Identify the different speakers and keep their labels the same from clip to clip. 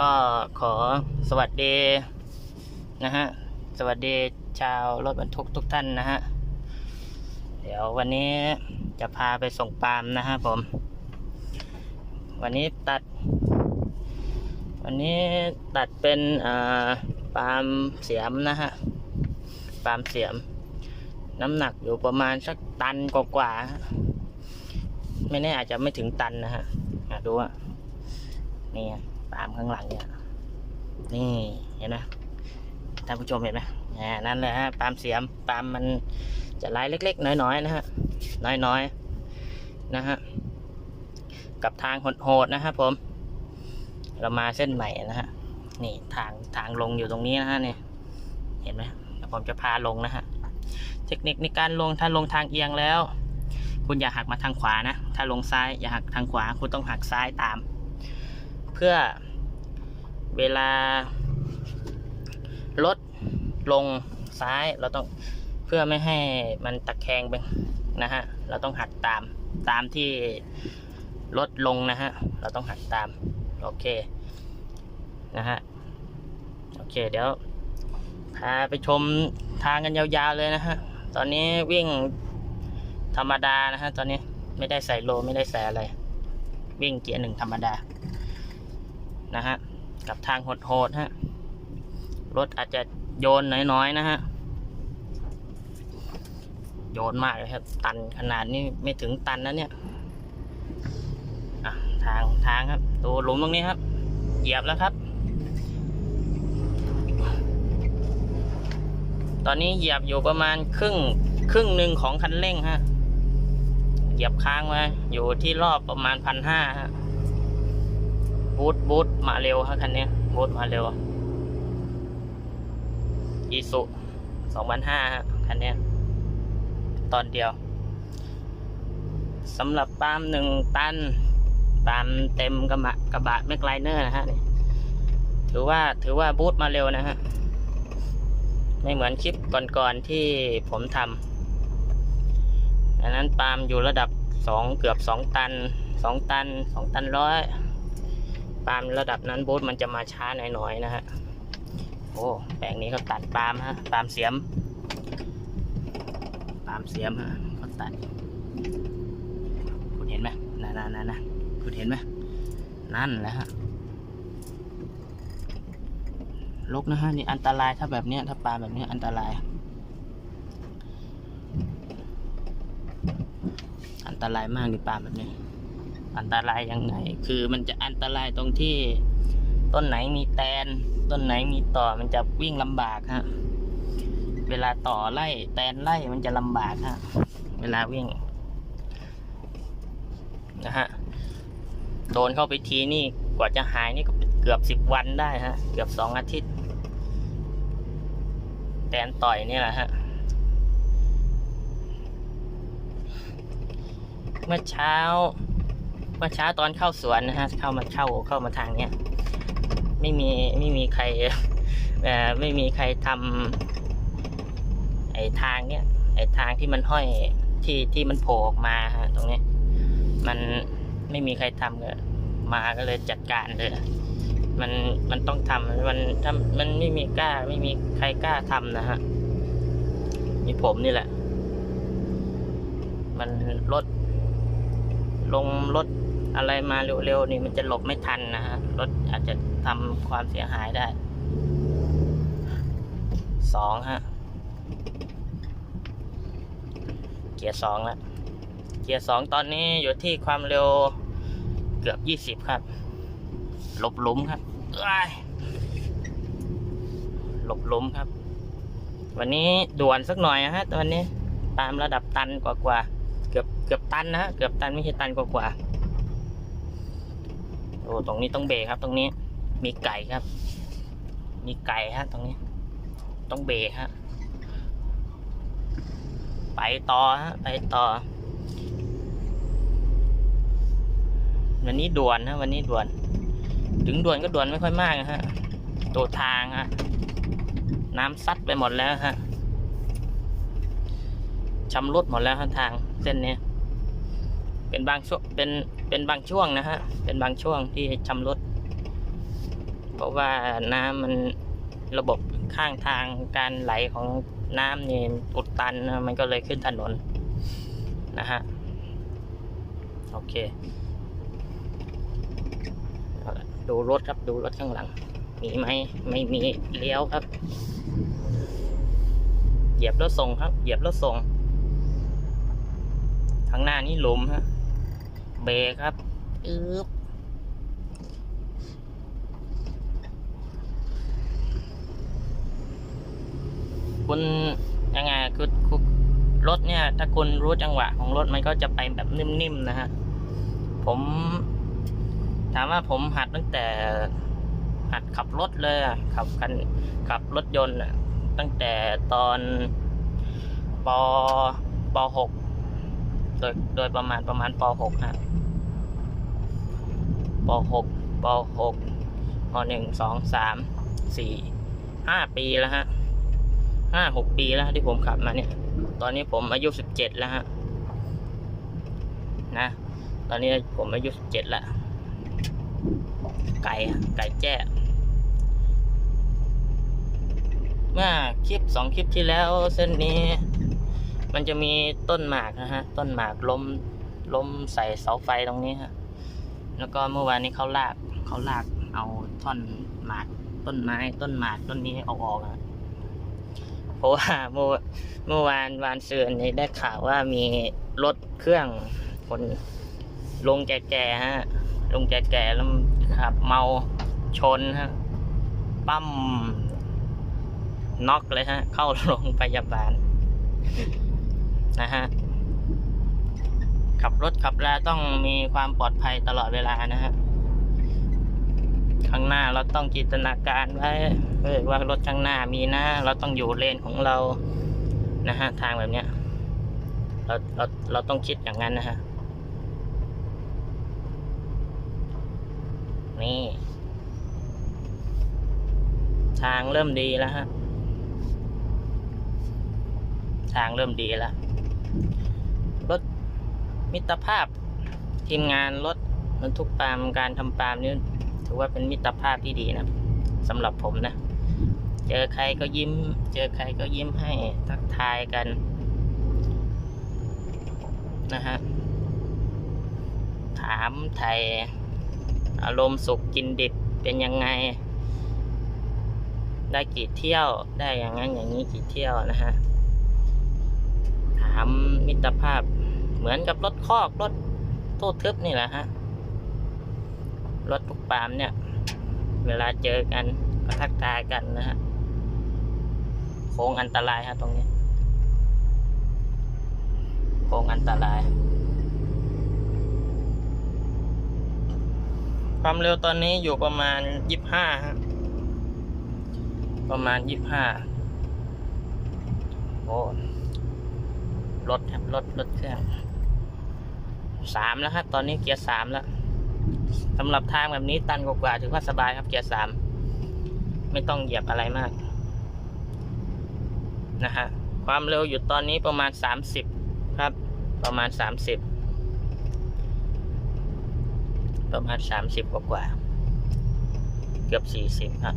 Speaker 1: ก็ขอสวัสดีนะฮะ สวัสดีชาวรถบรรทุกทุกท่านนะฮะ เดี๋ยววันนี้จะพาไปส่งปาล์มนะฮะผม วันนี้ตัด วันนี้ตัดเป็นปาล์มเสียมนะฮะ ปาล์มเสียม น้ำหนักอยู่ประมาณสักตันกว่าๆไม่แน่อาจจะไม่ถึงตันนะฮะดูอะนี่ ไงปาล์มข้างหลังเนี่ย นี่เห็นไหมท่านผู้ชมเห็นไหมอ่นั่นเลยฮะปาล์มเสียมปาล์มมันจะลายเล็ก ๆ น้อยๆนะฮะน้อยๆนะฮะกับทางโหดๆนะครับผม เรามาเส้นใหม่นะฮะนี่ทางทางลงอยู่ตรงนี้นะฮะนี่เห็นไหมเดี๋ยวผมจะพาลงนะฮะเทคนิคในการลงถ้าลงทางเอียงแล้ว คุณอย่าหักมาทางขวานะ ถ้าลงซ้ายอย่าหักทางขวา คุณต้องหักซ้ายตาม เพื่อเวลารถลงซ้ายเราต้องเพื่อไม่ให้มันตะแคงไปนะฮะ เราต้องหักตามตามที่รถลงนะฮะ เราต้องหักตาม โอเค นะฮะ โอเค เดี๋ยว พาไปชมทางกันยาวๆเลยนะฮะ ตอนนี้วิ่งธรรมดานะฮะ ตอนนี้ไม่ได้ใส่โลไม่ได้ใส่อะไร วิ่งเกียร์หนึ่งธรรมดา นะฮะ กับทางโหดๆฮะ รถอาจจะโยนน้อยๆนะฮะ โยนมากเลยครับ ตันขนาดนี้ไม่ถึงตันนะเนี่ยทางทางครับ ดูหลุมตรงนี้ครับ เหยียบแล้วครับ ตอนนี้เหยียบอยู่ประมาณครึ่งครึ่งหนึ่งของคันเร่งฮะ เหยียบค้างไว้อยู่ที่รอบประมาณพันห้าฮะ บูทบูทมาเร็วครับคันนี้บูทมาเร็วอีสุสองพันห้าฮะคันนี้ตอนเดียวสำหรับปาล์มหนึ่งตันปาล์มเต็มกระบะกระบะแมกไลเนอร์นะฮะนี่ถือว่าถือว่าบูทมาเร็วนะฮะไม่เหมือนคลิปก่อนๆที่ผมทำอันนั้นปาล์มอยู่ระดับสองเกือบสองตันสองตันสองตันร้อย ปาล์มระดับนั้นบูทมันจะมาช้าหน่อยๆนะฮะโอ้แปลงนี้เขาตัดปาล์มฮะปาล์มเสียมปาล์มเสียมฮะเขาตัด คุณเห็นไหมนั่นนั่นนั่นนะคุณเห็นไหมนั่นแหละฮะลกนะฮะนี่อันตรายถ้าแบบเนี้ยถ้าปลาแบบเนี้ยอันตราย อันตรายมากเลยปลาแบบนี้ อันตรายยังไง คือมันจะอันตรายตรงที่ ต้นไหนมีแตน ต้นไหนมีต่อมันจะวิ่งลำบากฮะ เวลาต่อไล่แตนไล่มันจะลำบากฮะ เวลาวิ่ง นะฮะ โดนเข้าไปทีนี่กว่าจะหายนี่ก็เกือบสิบวันได้ฮะ เกือบสองอาทิตย์ แตนต่อยนี่แหละฮะเมื่อเช้า เมื่อเช้าตอนเข้าสวนนะฮะเข้ามาเข้าเข้ามาทางเนี้ยไม่มีไม่มีใครไม่มีใครทำไอ้ทางเนี้ยไอ้ทางที่มันห้อยที่ที่มันโผล่ออกมาฮะตรงนี้ มันไม่มีใครทำก็มาก็เลยจัดการเลย มันมันต้องทำมันถ้ามันไม่มีกล้า ไม่มีใครกล้าทำนะฮะมีผมนี่แหละ มันรถลงรถ อะไรมาเร็วๆนี่มันจะหลบไม่ทันนะฮะรถอาจจะทำความเสียหายได้สองฮะเกียร์สองแล้วเกียร์สองตอนนี้อยู่ที่ความเร็วเกือบยี่สิบครับหลบหลุมครับหลบหลุมครับ วันนี้ด่วนสักหน่อยฮะตอนนี้ตามระดับตันกว่ากว่าๆเกือบเกือบตันนะฮะเกือบตันไม่ใช่ตันกว่ากว่า โอ้ตรงนี้ต้องเบรกครับ ตรงนี้ มีไก่ครับ มีไก่ฮะ ตรงนี้ ต้องเบรกฮะ ไปต่อฮะ ไปต่อ วันนี้ด่วนนะวันนี้ด่วน ถึงด่วนก็ด่วนไม่ค่อยมากนะฮะ ตัวทางฮะ น้ำซัดไปหมดแล้วฮะชำรุดหมดแล้วฮะทางเส้นนี้ เป็นบางช่วงเป็น เป็นบางช่วงนะฮะ เป็นบางช่วงที่ชำรุดเพราะว่าน้ำมันระบบข้างทางการไหลของน้ำนี่อุดตันนะมันก็เลยขึ้นถนนนะฮะ โอเค ดูรถครับดูรถข้างหลัง มีไหมไม่มีเลี้ยวครับ เหยียบแล้วส่งครับ เหยียบแล้วส่ง ข้างหน้านี่หลุมฮะ เบรกครับอึ๊บคุณยังไงคือคือรถเนี่ย ถ้าคุณรู้จังหวะของรถมันก็จะไปแบบนิ่มๆนะฮะ ผม ถามว่าผมหัดตั้งแต่ หัดขับรถเลยอะขับกันขับรถยนต์อะตั้งแต่ตอนปปหก โดยโดยประมาณประมาณปหกฮะปหกปหกปหนึ่งสองสามสี่ห้าปีแล้วฮะห้าหกปีแล้วที่ผมขับมาเนี่ย ตอนนี้ผมอายุสิบเจ็ดแล้วฮะ นะ ตอนนี้ผมอายุสิบเจ็ดแล้วไก่ไก่แจ้ เมื่อคลิปสองคลิปที่แล้วเส้นนี้ มันจะมีต้นหมากนะฮะ ต้นหมากล้มล้มใส่เสาไฟตรงนี้ฮะ แล้วก็เมื่อวานนี้เขาลากเขาลากเอาท่อนหมากต้นไม้ต้นหมากต้นนี้เอาออกอะเพราะว่าเมื่อเมื่อวานวานเสือนนี้ได้ข่าวว่ามีรถเครื่องคนลงแก่ๆฮะ ลงแก่ๆแล้วขับเมาชนฮะ ปั้มน็อกเลยฮะ เข้าโรงพยาบาล นะฮะ ขับรถขับราต้องมีความปลอดภัยตลอดเวลานะฮะ ข้างหน้าเราต้องจินตนาการไว้ว่ารถข้างหน้ามีนะ เราต้องอยู่เลนของเรานะฮะทางแบบเนี้ย เราเราเราต้องคิดอย่างนั้นนะฮะ นี่ ทางเริ่มดีแล้วฮะ ทางเริ่มดีแล้ว มิตรภาพทีมงานรถบรรทุกปาล์มการทำปาล์มนี่ถือว่าเป็นมิตรภาพที่ดีนะสำหรับผมนะ เจอใครก็ยิ้ม เจอใครก็ยิ้มให้ทักทายกันนะฮะถามไทยอารมณ์สุขกินดิบเป็นยังไง ได้กี่เที่ยวได้อย่างนั้นอย่างนี้กี่เที่ยวนะฮะถามมิตรภาพ เหมือนกับรถคอกรถโต้ทึบนี่แหละฮะ รถทุกปามเนี่ย เวลาเจอกันก็ทักทายกันนะฮะ โค้งอันตรายฮะตรงนี้ โค้งอันตราย ความเร็วตอนนี้อยู่ประมาณยี่บห้าฮะ ประมาณยี่บห้าโอ้รถครับรถรถเครื่อง สามแล้วครับตอนนี้เกียร์สามแล้วสำหรับทางแบบนี้ตันกว่าถือว่าสบายครับเกียร์สามไม่ต้องเหยียบอะไรมากนะฮะความเร็วอยู่ตอนนี้ประมาณสามสิบครับ ประมาณสามสิบประมาณสามสิบกว่า เกือบสี่สิบครับ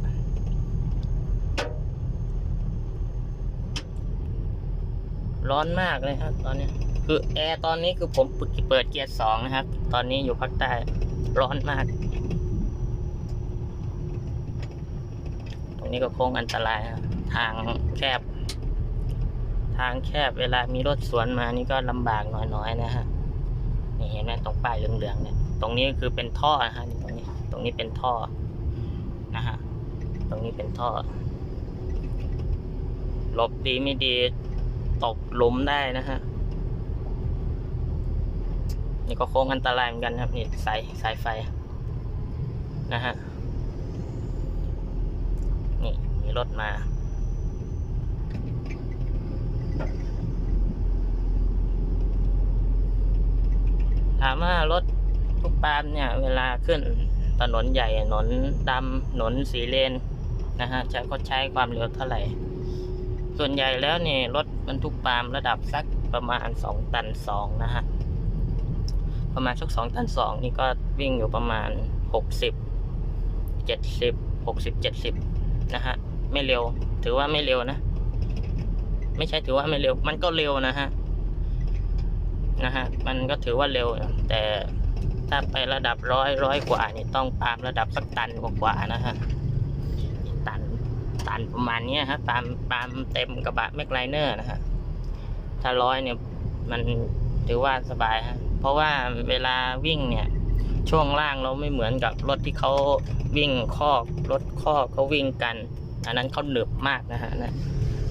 Speaker 1: ร้อนมากเลยครับตอนนี้ คือแอร์ตอนนี้คือผมเปิดเกียร์สองนะครับ ตอนนี้อยู่ภาคใต้ร้อนมาก ตรงนี้ก็โค้งอันตรายครับทางแคบ ทางแคบเวลามีรถสวนมานี่ก็ลำบากหน่อยๆนะฮะนี่เห็นไหมตรงป้ายเหลืองๆเนี่ย ตรงนี้คือเป็นท่อนะฮะตรงนี้ ตรงนี้เป็นท่อนะฮะตรงนี้เป็นท่อหลบดีไม่ดีตกหลุมได้นะฮะ นี่ก็โค้งอันตรายเหมือนกันครับ นี่สายสายไฟนะฮะนี่มีรถมา ถามว่ารถทุกปามเนี่ย เวลาขึ้นถนนใหญ่ถนนดำถนนสีเลนนะฮะจะก็ใช้ความเร็วเท่าไหร่ ส่วนใหญ่แล้วเนี่ยรถบรรทุกปาล์มระดับสักประมาณสองตันสองนะฮะ ประมาณสักสองตันสองนี่ก็วิ่งอยู่ประมาณหกสิบเจ็ดสิบหกสิบเจ็ดสิบนะฮะไม่เร็ว ถือว่าไม่เร็วนะ ไม่ใช่ถือว่าไม่เร็ว มันก็เร็วนะฮะนะฮะมันก็ถือว่าเร็ว แต่ถ้าไประดับร้อยร้อยกว่านี่ต้องปามระดับสักตันกว่านะฮะตันตันประมาณนี้ฮะปามปามเต็มกระบะแม็กไลเนอร์นะฮะถ้าร้อยเนี่ยมันถือว่าสบายฮะ เพราะว่าเวลาวิ่งเนี่ย ช่วงล่างเราไม่เหมือนกับรถที่เขาวิ่งคอกรถคอกเขาวิ่งกัน อันนั้นเขาหนึบมากนะฮะนะ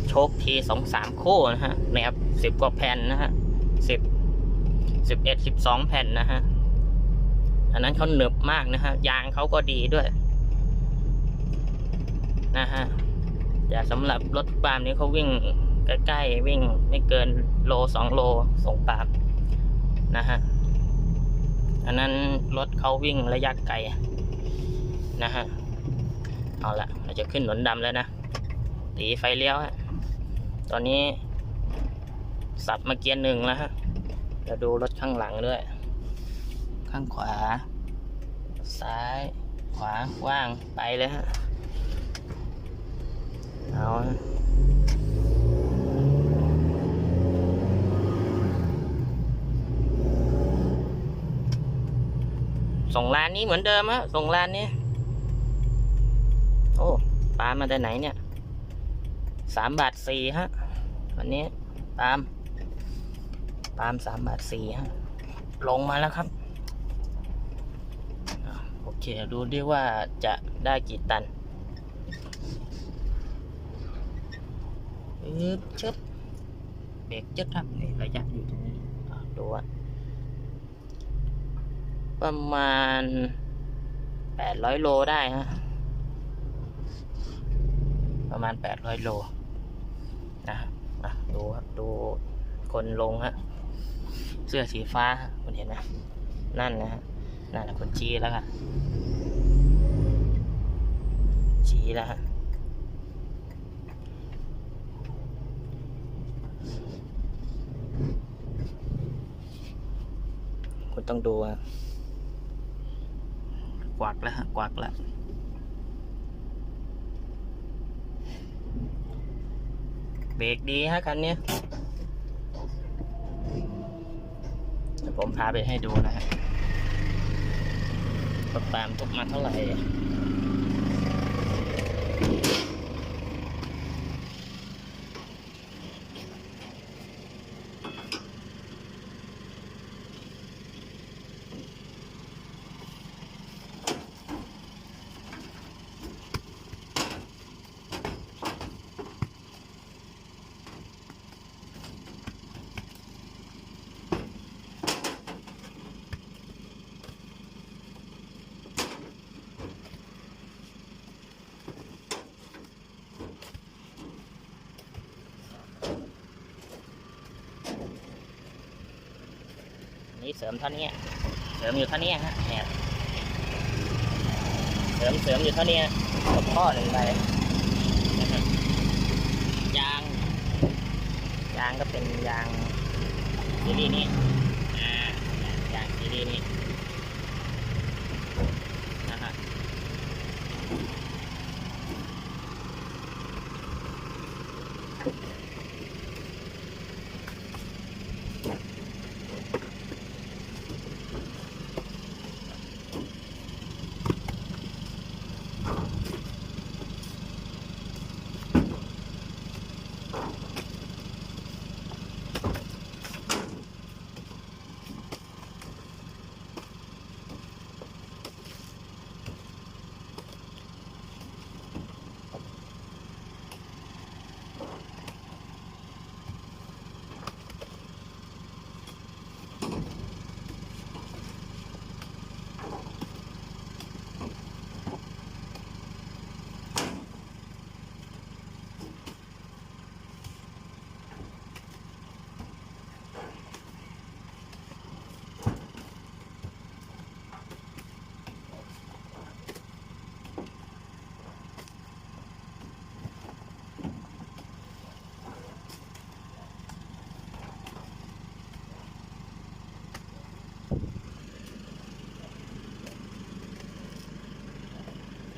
Speaker 1: โชคทีสองสามคู่นะฮะแนบสิบกว่าแผ่นนะฮะสิบสิบเอ็ดสิบสองแผ่นนะฮะอันนั้นเขาหนึบมากนะฮะยางเขาก็ดีด้วยนะฮะแต่สำหรับรถปามนี้เขาวิ่งใกล้ๆวิ่งไม่เกินโลสองโลส่งปาม นะฮะ อันนั้นรถเขาวิ่งระยะไกลนะฮะ เอาละเราจะขึ้นหนนดำแล้วนะตีไฟเลี้ยวฮะ ตอนนี้สับมาเกียร์หนึ่งแล้วฮะจะดูรถข้างหลังด้วย ข้างขวา ซ้าย ขวา ว่าง ไปเลยฮะ เอา ส่งร้านนี้เหมือนเดิมฮะส่งร้านนี้ โอ้ปล์มาแต่ไหนเนี่ยสามบาทสี่ฮะวันนี้ปาล์มปาล์มสามบาทสี่ฮะลงมาแล้วครับโอเคดูดิว่าจะได้กี่ตันอึบชึบเบรกจึ๊ดครับนี่ระยะอยู่ตรงนี้ดูว่า ประมาณแปดร้อยโลได้ฮะ ประมาณแปดร้อยโลนะอะดูครับ ดูคนลงฮะ เสื้อสีฟ้าคุณเห็นไหมนั่นนะฮะ นั่นแหละคนชี้แล้วค่ะ ชี้แล้วฮะคุณต้องดูอะ กวักแล้วฮะกวักแล้วเบรกดีฮะคันนี้เดี๋ยวผมพาไปให้ดูนะฮะตามทุกมาเท่าไหร่ นี่เสริมเท่านี้เสริมอยู่เท่านี้ฮะเนี่ยเสริมเสริมอยู่เท่านี้กดข้อหนึ่งไปยาง ยางก็เป็นยางซีรีส์นี้อ่ายางซีรีส์นี้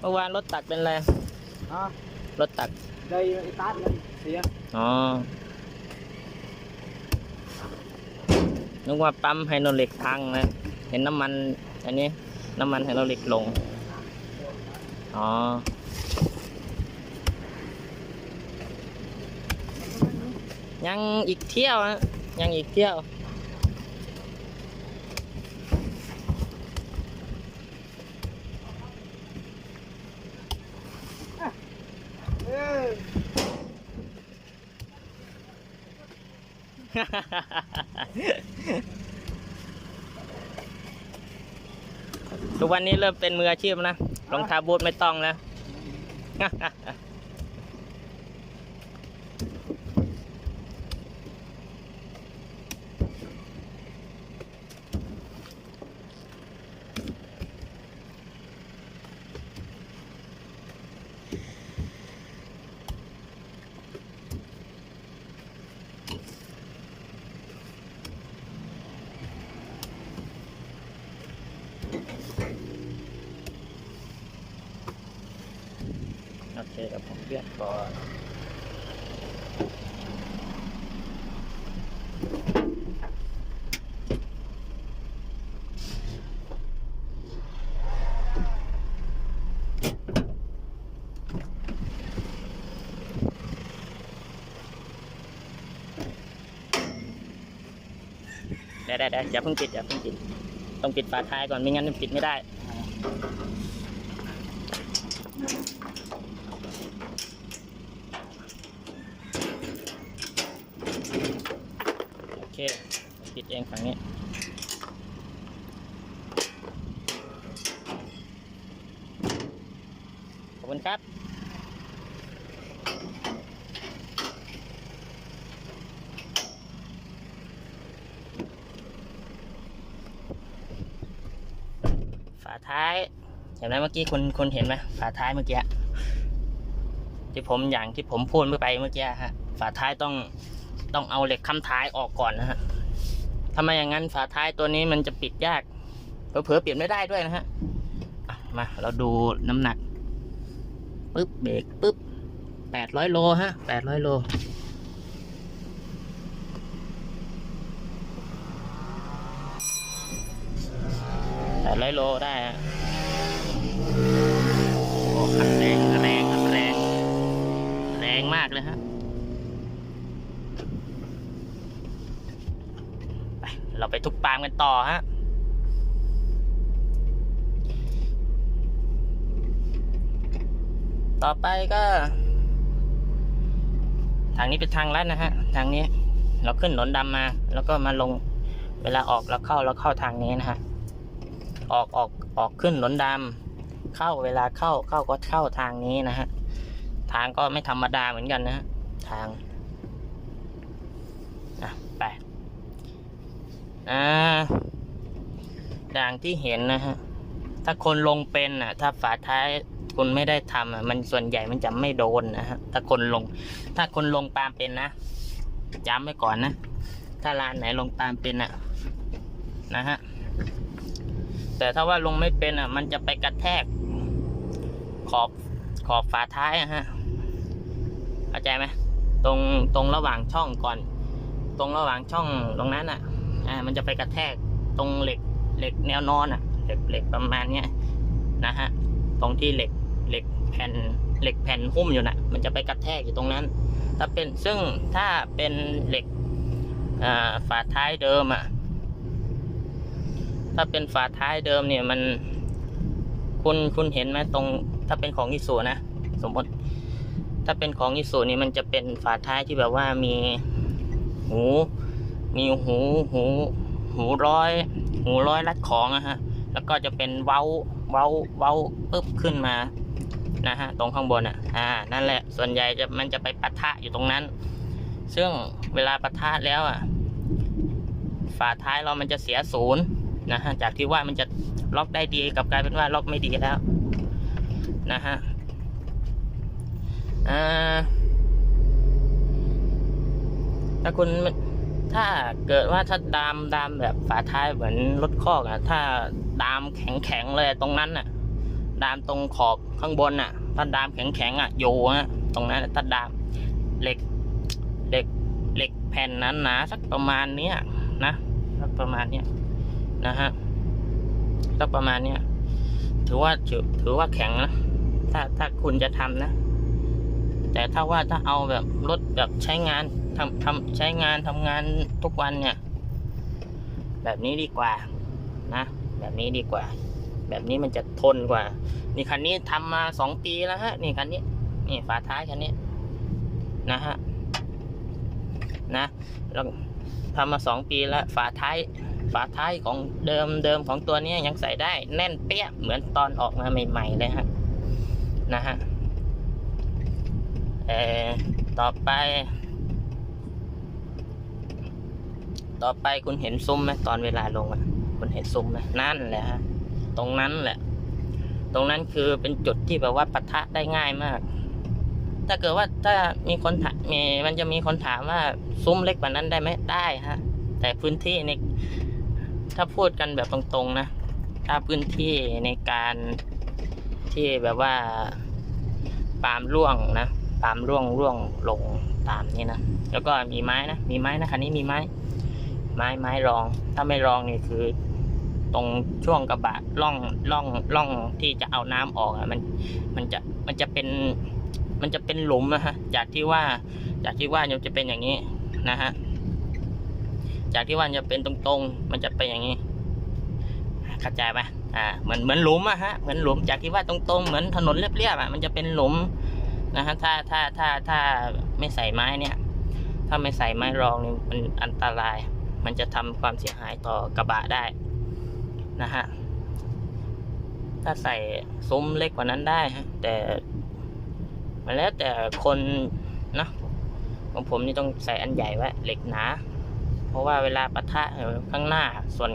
Speaker 1: เมื่อวานรถตักเป็นไร
Speaker 2: ฮะ
Speaker 1: รถตัก
Speaker 2: ได้ไอ้ตัดมันเสีย
Speaker 1: อ๋อนึกว่าปั๊มไฮโดรลิกพังนะเห็นน้ำมันอันนี้น้ำมันไฮโดรลิกลง อ๋อยังอีกเที่ยวฮะยังอีกเที่ยว
Speaker 2: เออ
Speaker 1: ทุกวันนี้เริ่มเป็นมืออาชีพนะรองเท้าบูทไม่ต้องแล้ว โอเคเดี๋ยวผมเลือกก่อน ได้ได้ได้อย่าเพิ่งปิดอย่าเพิ่งปิด ต้องปิดฝาท้ายก่อนไม่งั้นมันปิดไม่ได้โอเค ปิดเองฝั่งนี้ ขอบคุณครับ ฝาท้าย เห็นไหมเมื่อกี้คุณคุณเห็นไหมฝาท้ายเมื่อกี้ที่ผมอย่างที่ผมพูดเมื่อไปเมื่อกี้ฮะ ฝาท้ายต้องต้องเอาเหล็กค้ำท้ายออกก่อนนะฮะถ้าไมอย่างนั้นฝาท้ายตัวนี้มันจะปิดยากเผลอๆเปลี่ยนไม่ได้ด้วยนะฮะอะมาเราดูน้ำหนักปึ๊บเบรกปึ๊บแปดร้อยโลฮะแปดร้อยโลแปดร้อยโลได้ฮะ โอ้ขันแรงแรงแรง แรงมากเลยฮะไปเราไปทุกปามกันต่อฮะต่อไปก็ ทางนี้เป็นทางลัดนะฮะ ทางนี้ เราขึ้นหนนดำมา แล้วก็มาลงเวลาออกเราเข้าเราเข้าทางนี้นะฮะ ออกออกออกขึ้นหนนดำ เข้าเวลาเข้าเข้าก็เข้าทางนี้นะฮะ ทางก็ไม่ธรรมดาเหมือนกันนะฮะ ทางอะไปอ่าอย่างที่เห็นนะฮะ ถ้าคนลงเป็นอะ ถ้าฝาท้ายคุณไม่ได้ทำอะ มันส่วนใหญ่มันจะไม่โดนนะฮะ ถ้าคนลง ถ้าคนลงปามเป็นนะย้ำไว้ก่อนนะ ถ้าร้านไหนลงปามเป็นอะ นะฮะแต่ถ้าว่าลงไม่เป็นอะ มันจะไปกระแทก ขอบขอบฝาท้ายอะฮะเข้าใจไหมตรงตรงระหว่างช่องก่อน ตรงระหว่างช่องตรงนั้นอะอ่ามันจะไปกระแทกตรงเหล็กเหล็กแนวนอนอะเหล็กเหล็กประมาณเนี้ยนะฮะตรงที่เหล็กเหล็กแผ่นเหล็กแผ่นหุ้มอยู่น่ะ มันจะไปกระแทกอยู่ตรงนั้น ถ้าเป็นซึ่งถ้าเป็นเหล็กอ่าฝาท้ายเดิมอะ ถ้าเป็นฝาท้ายเดิมเนี่ยมัน คุณคุณเห็นไหมตรงถ้าเป็นของอิสุนะ สมมติ ถ้าเป็นของอิสุนี่มันจะเป็นฝาท้ายที่แบบว่ามีหู มีหูหู หูร้อย หูร้อยรัดของอะฮะ แล้วก็จะเป็นเว้าเว้าเว้าปึ๊บขึ้นมานะฮะตรงข้างบนอะอ่านั่นแหละส่วนใหญ่จะมันจะไปปะทะอยู่ตรงนั้น ซึ่งเวลาปะทะแล้วอะฝาท้ายเรามันจะเสียศูนย์ นะฮะจากที่ว่ามันจะล็อกได้ดีกับกลายเป็นว่าล็อกไม่ดีแล้วนะฮะถ้าคุณถ้าเกิดว่าถ้าดามดามแบบฝาท้ายเหมือนรถคอกอะถ้าดามแข็งแข็งๆเลยตรงนั้นอะดามตรงขอบข้างบนอะถ้าดามแข็งๆอะอยู่ฮะตรงนั้นถ้าดามเหล็กเหล็กเหล็กแผ่นนั้นหนาๆสักประมาณเนี้ยนะสักประมาณเนี้ย นะฮะสักประมาณเนี้ยถือว่าถือว่าแข็งนะถ้าถ้าคุณจะทำนะ แต่ถ้าว่าถ้าเอาแบบรถแบบใช้งานทำทำใช้งานทำงานทุกวันเนี่ย แบบนี้ดีกว่านะ แบบนี้ดีกว่า แบบนี้มันจะทนกว่า นี่คันนี้ทำมาสองปีแล้วฮะ นี่คันนี้ นี่ฝาท้ายคันนี้นะฮะนะแล้วทำมาสองปีแล้วฝาท้าย ฝาท้ายของเดิมเดิมของตัวนี้ยังใส่ได้แน่นเปี้ยเหมือนตอนออกมาใหม่ ๆ เลยฮะนะฮะเออต่อไป ต่อไปคุณเห็นซุ้มไหมตอนเวลาลงอะคุณเห็นซุ้มไหมนั่นแหละฮะตรงนั้นแหละ ตรงนั้นคือเป็นจุดที่แบบว่าปะทะได้ง่ายมาก ถ้าเกิดว่าถ้ามีคนถามมันจะมีคนถามว่าซุ้มเล็กกว่านั้นได้ไหมได้ฮะแต่พื้นที่ใน ถ้าพูดกันแบบตรงๆนะ ถ้าพื้นที่ในการที่แบบว่าปาล์มร่วงนะปาล์มร่วงร่วงลงตามนี้นะ แล้วก็มีไม้นะ มีไม้นะคันนี้มีไม้ ไม้ไม้รอง ถ้าไม่รองนี่คือ ตรงช่วงกระบะล่องล่องล่องที่จะเอาน้ำออกอะมัน มันจะมันจะเป็น มันจะเป็นหลุมนะฮะ จากที่ว่า จากที่ว่ามันจะเป็นอย่างนี้นะฮะ จากที่ว่าจะเป็นตรงๆ มันจะเป็นอย่างนี้เข้าใจปะอ่าเหมือนเหมือนหลุมอะฮะเหมือนหลุมจากที่ว่าตรงๆ เหมือนถนนเรียบๆอะมันจะเป็นหลุมนะฮะถ้าถ้าถ้าถ้าไม่ใส่ไม้เนี่ย ถ้าไม่ใส่ไม้รองนี่มันอันตราย มันจะทำความเสียหายต่อกระบะได้นะฮะถ้าใส่ซุ้มเล็กกว่านั้นได้ฮะแต่มันแล้วแต่คนนะของผมนี่ต้องใส่อันใหญ่ไว้เหล็กหนา เพราะว่าเวลาปะทะข้างหน้าส่วน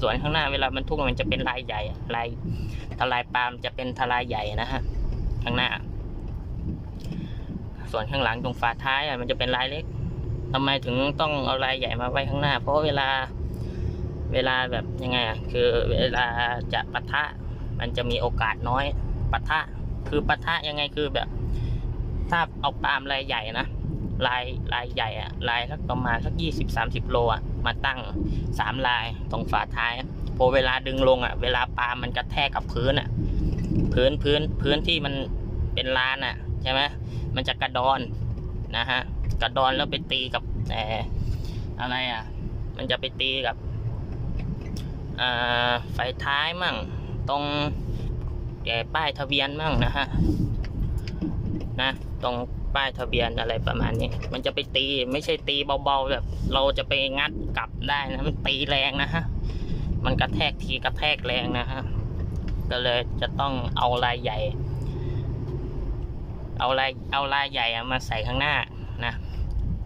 Speaker 1: ส่วนข้างหน้าเวลามันทุกมันจะเป็นลายใหญ่ลายทลายปาล์มจะเป็นทลายใหญ่นะฮะข้างหน้า ส่วนข้างหลังตรงฝาท้ายอะมันจะเป็นลายเล็กทำไมถึงต้องเอาลายใหญ่มาไว้ข้างหน้า เพราะเวลาเวลาแบบยังไงอะคือเวลาจะปะทะ มันจะมีโอกาสน้อยปะทะ คือปะทะยังไงคือแบบ ถ้าเอาปาล์มลายใหญ่นะ ลายลายใหญ่อะลายสักประมาณสักยี่สิบสามสิบโลอะมาตั้งสามลายตรงฝาท้ายพอเวลาดึงลงอะเวลาปล์มมันกระแทกกับพื้นอะพื้นพื้นพื้นที่มันเป็นลานอะใช่ไหมมันจะกระดอนนะฮะกระดอนแล้วไปตีกับเออะไรอะมันจะไปตีกับไฟท้ายมั่ง ตรงแก่ป้ายทะเบียนมั่งนะฮะนะตรง ป้ายทะเบียนอะไรประมาณนี้ มันจะไปตีไม่ใช่ตีเบาๆแบบเราจะไปงัดกลับได้นะ มันตีแรงนะฮะ มันกระแทกทีกระแทกแรงนะฮะ ก็เลยจะต้องเอาลายใหญ่ เอาลายเอาลายใหญ่มาใส่ข้างหน้านะ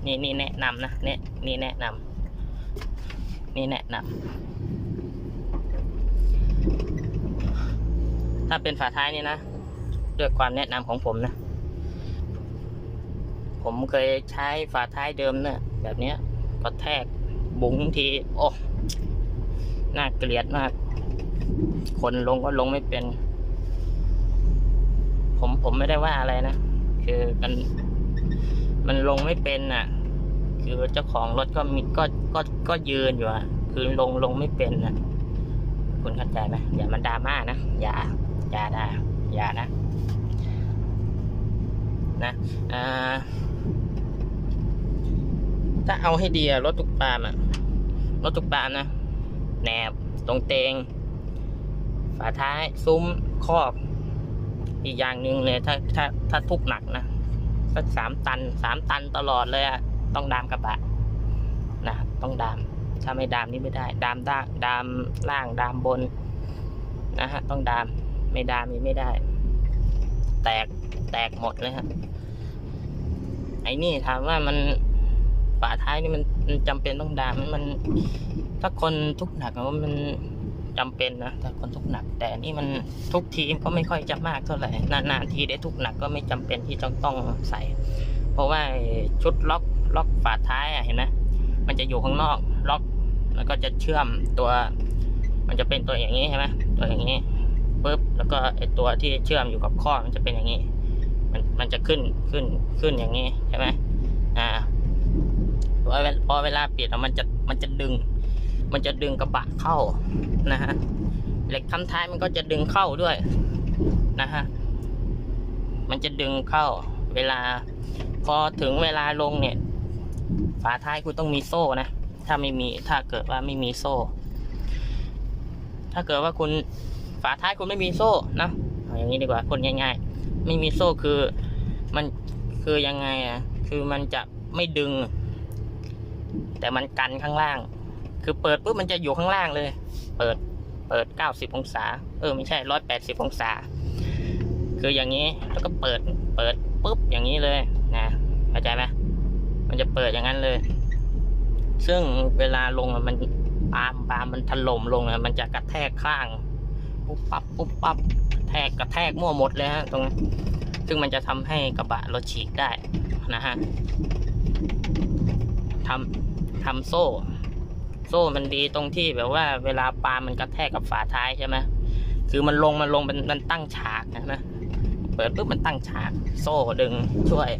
Speaker 1: นี่นี่แนะนำนะเนี่ยนี่แนะนำนี่แนะนำถ้าเป็นฝาท้ายนี่นะ ด้วยความแนะนำของผมนะ ผมเคยใช้ฝาท้ายเดิมเนี่ยแบบเนี้ยกระแทกบุ๋งที โอ้น่าเกลียดมาก คนลงก็ลงไม่เป็น ผมผมไม่ได้ว่าอะไรนะ คือมันมันลงไม่เป็นอะ คือเจ้าของรถก็มีก็ก็ก็ยืนอยู่อะ คือลงลงไม่เป็นอะ คุณเข้าใจไหมอย่ามันดราม่านะ อย่า อย่านะอย่านะ นะอ่า ถ้าเอาให้ดีอะรถตุกปาล์มอะรถตุกปาล์มนะแหนบตรงเตง ฝาท้ายซุ้มครอบ อีกอย่างหนึ่งเลยถ้าถ้าถ้าทุกหนักนะสักสามตันสามตันตลอดเลยอะต้องดามกระบะนะต้องดาม ถ้าไม่ดามนี่ไม่ได้ ดามด้างดามล่างดามบนนะฮะต้องดามไม่ดามนี่ไม่ได้ แตกแตกหมดเลยฮะไอ้นี่ถามว่ามัน ฝาท้ายนี่มันมันจำเป็นต้องดามมันถ้าคนทุกหนักว่ามันจำเป็นนะถ้าคนทุกหนัก แต่นี่มันทุกทีมก็ไม่ค่อยจะมากเท่าไหร่นานๆทีได้ทุกหนักก็ไม่จำเป็นที่ต้องต้องใส่ เพราะว่าชุดล็อกล็อกฝาท้ายอะเห็นไหมมันจะอยู่ข้างนอกล็อกแล้วก็จะเชื่อมตัว มันจะเป็นตัวอย่างนี้ใช่ไหมตัวอย่างนี้ปุ๊บแล้วก็ไอตัวที่เชื่อมอยู่กับข้อมันจะเป็นอย่างนี้ มันมันจะขึ้นขึ้นขึ้นอย่างนี้ใช่ไหมอ่า เวลาพอเวลาปิดอะมันจะมันจะดึง มันจะดึงกระบะเข้านะฮะเหล็กทำท้ายมันก็จะดึงเข้าด้วยนะฮะมันจะดึงเข้า เวลา พอถึงเวลาลงเนี่ย ฝาท้ายคุณต้องมีโซ่นะถ้าไม่มีถ้าเกิดว่าไม่มีโซ่ ถ้าเกิดว่าคุณฝาท้ายคุณไม่มีโซ่นะอาอย่างนี้ดีกว่าคนง่าย ๆ ไม่มีโซ่คือมันคือยังไงอะคือมันจะไม่ดึง แต่มันกันข้างล่าง คือเปิดปุ๊บมันจะอยู่ข้างล่างเลย เปิดเปิด 90 องศา เออไม่ใช่ 180 องศา คืออย่างนี้แล้วก็เปิดเปิดปุ๊บอย่างนี้เลยนะเข้าใจไหมมันจะเปิดอย่างนั้นเลย ซึ่งเวลาลงมันปามปามมันถล่มลงอะมันจะกระแทกข้างปุ๊บปั๊บปุ๊บปั๊บแทกกระแทกมั่วหมดเลยฮะตรงนั้นซึ่งมันจะทำให้กระบะรถฉีกได้นะฮะทำ ทำโซ่ โซ่มันดีตรงที่แบบว่าเวลาปล์มมันกระแทกกับฝาท้ายใช่ไหมคือมันลงมันลงมันมันตั้งฉากนะไหมเปิดปุ๊บมันตั้งฉาก โซ่ดึงช่วย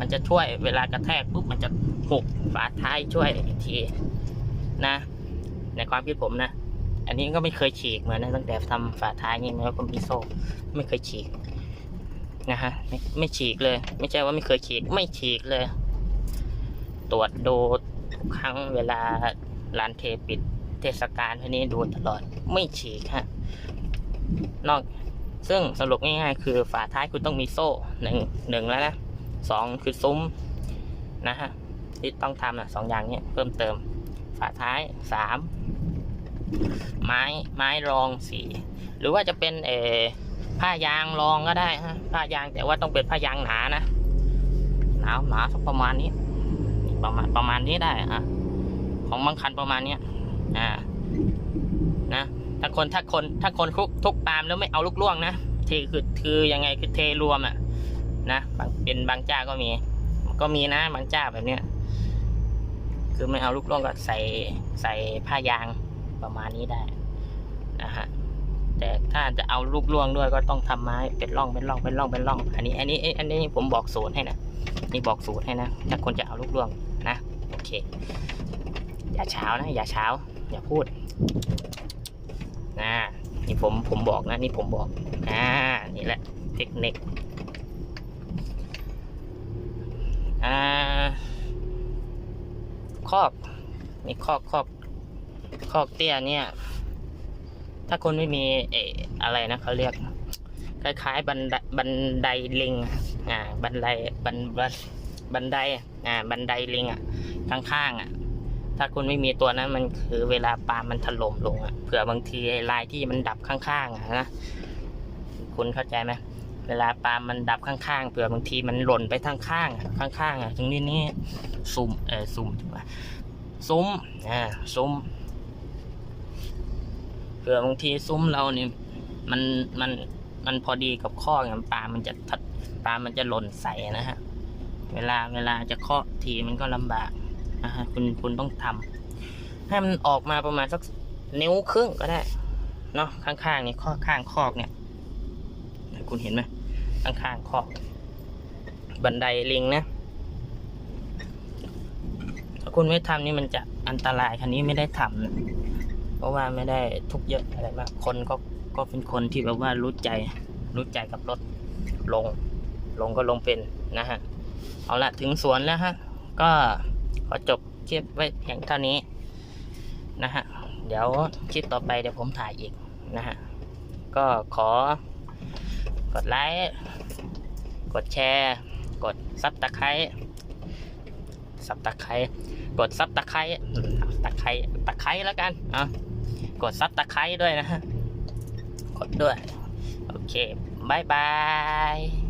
Speaker 1: มันจะช่วยเวลากระแทกปุ๊บมันจะหุกฝาท้ายช่วยอีกทีนะ ในความคิดผมนะอันนี้ก็ไม่เคยฉีกเหมือนนะตั้งแต่ทำฝาท้ายนี่แล้วก็มีโซ่ ไม่เคยฉีกนะฮะไม่ไม่ฉีกเลย ไม่ใช่ว่าไม่เคยฉีกไม่ฉีกเลย ตรวจดู ครั้งเวลาร้านเทปิดเทศกาลทีนี้ดูตลอดไม่ฉีกฮะนอกซึ่งสรุปง่ายๆ คือฝาท้ายคุณต้องมีโซ่หนึ่งหนึ่งแล้วนะสองคือซุ้มนะฮะที่ต้องทำนะสองอย่างนี้เพิ่มเติม ฝาท้ายสามไม้ไม้รองสี่หรือว่าจะเป็นเอผ้ายางรองก็ได้ฮะผ้ายางแต่ว่าต้องเป็นผ้ายางหนานะหนาหนาสักประมาณนี้ ประมาณประมาณนี้ได้อะของบางคันประมาณเนี้ยอ่า นะ ถ้าคนถ้าคนถ้าคนทุกทุกปามแล้วไม่เอาลูกล่วงนะเทคือคือยังไงคือเทรวมอะ นะบางเป็นบางเจ้าก็มี ก็มีนะบางเจ้าแบบเนี้ยคือไม่เอาลูกล่วงก็ใส่ใส่ผ้ายางประมาณนี้ได้นะฮะแต่ถ้าจะเอาลูกล่วงด้วยก็ต้องทำไม้เป็นร่องเป็นร่องเป็นร่องเป็นร่อง อันนี้ อันนี้อันนี้ผมบอกสูตรให้นะนี่บอกสูตรให้นะถ้าคนจะเอาลูกล่วง โอเค อย่าเช้านะ อย่าเช้า อย่าพูดนะนี่ผมผมบอกนะ นี่ผมบอกอ่านี่แหละเทคนิคอ่าคอกมีคอกคอกคอกเตี้ยเนี่ย ถ้าคนไม่มีเอออะไรนะเขาเรียกคล้ายๆบันไดบันไดลิงอะอ่าบันไดบันบันบันไดอ่าบันไดลิงอะ ข้างๆอะ ถ้าคุณไม่มีตัวนั้นมันคือเวลาปลามันถล่มลงอะเผื่อบางทีลายที่มันดับข้างๆอะนะคุณเข้าใจไหมเวลาปลามันดับข้างๆเผื่อบางทีมันหล่นไปทางข้างข้างๆอะตรงนี้นี่ซุ่มเออซุ่มถูกปะซุ้มอ่าซุ้มเผื่อบางทีซุ้มเราเนี่ยมันมันมันพอดีกับข้ออย่างปลามันจะทัดปลามันจะหล่นใส่นะฮะ เวลาเวลาจะเคาะทีมันก็ลำบาก นะฮะคุณคุณต้องทำให้มันออกมาประมาณสักนิ้วครึ่งก็ได้เนาะข้างๆนี่ข้อข้างคอกเนี่ย คุณเห็นไหมข้างๆคอก บันไดลิงนะถ้าคุณไม่ทำนี่มันจะอันตรายคันนี้ไม่ได้ทำนะเพราะว่าไม่ได้ทุกเยอะอะไรมากคนก็ก็เป็นคนที่แบบว่ารู้ใจ รู้ใจกับรถลง ลงก็ลงเป็นนะฮะ เอาละถึงสวนแล้วฮะ ก็ ขอจบคลิปไว้เพียงเท่านี้นะฮะ เดี๋ยวคลิปต่อไปเดี๋ยวผมถ่ายอีกนะฮะ ก็ขอกดไลค์ กดแชร์ กดซับตะไคร้ซับตะไคร้กดซับตะไคร้ตะไคร้ตะไคร้แล้วกันอะกดซับตะไคร้ด้วยนะฮะ กดด้วย โอเคบายบาย